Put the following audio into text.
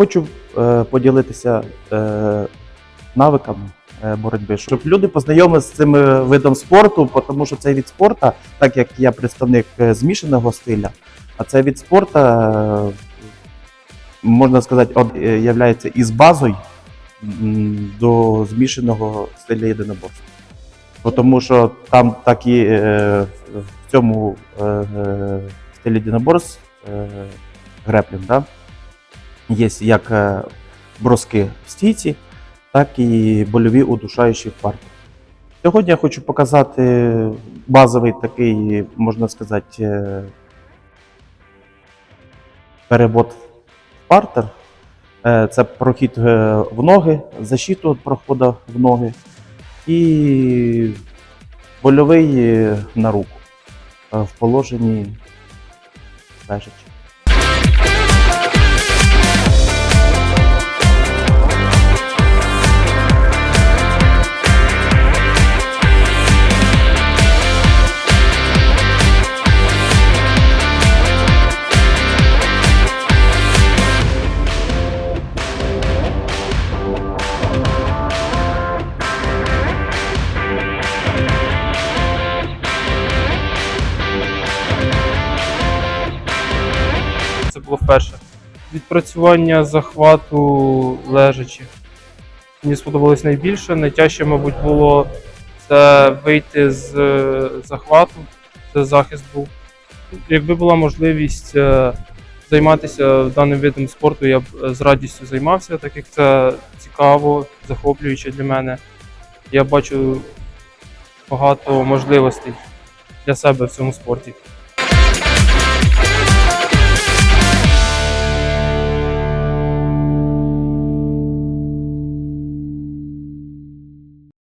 Хочу е, поділитися е, навиками е, боротьби, щоб люди познайомилися з цим е, видом спорту, тому що цей від спорту, так як я представник е, змішаного стиля, а цей від спорту, можна сказати, од- являється із базою до змішаного стиля єдиноборства. Тому що там такі е, в цьому е, стилі єдиноборств е, греплінг, да? Є як е, броски в стійці, так і больові удушаючі в парку. Сьогодні я хочу показати базовий такий, можна сказати, е, перевод в партер. Е, Це прохід в ноги, защиту проходу в ноги і больовий на руку в положенні лежачи. Було вперше. Відпрацювання захвату лежачи. Мені сподобалось найбільше. Найтяжче, мабуть, було це вийти з е, захвату, це захист був. Якби була можливість е, займатися даним видом спорту, я б е, з радістю займався, так як це цікаво, захоплююче для мене. Я бачу багато можливостей для себе в цьому спорті.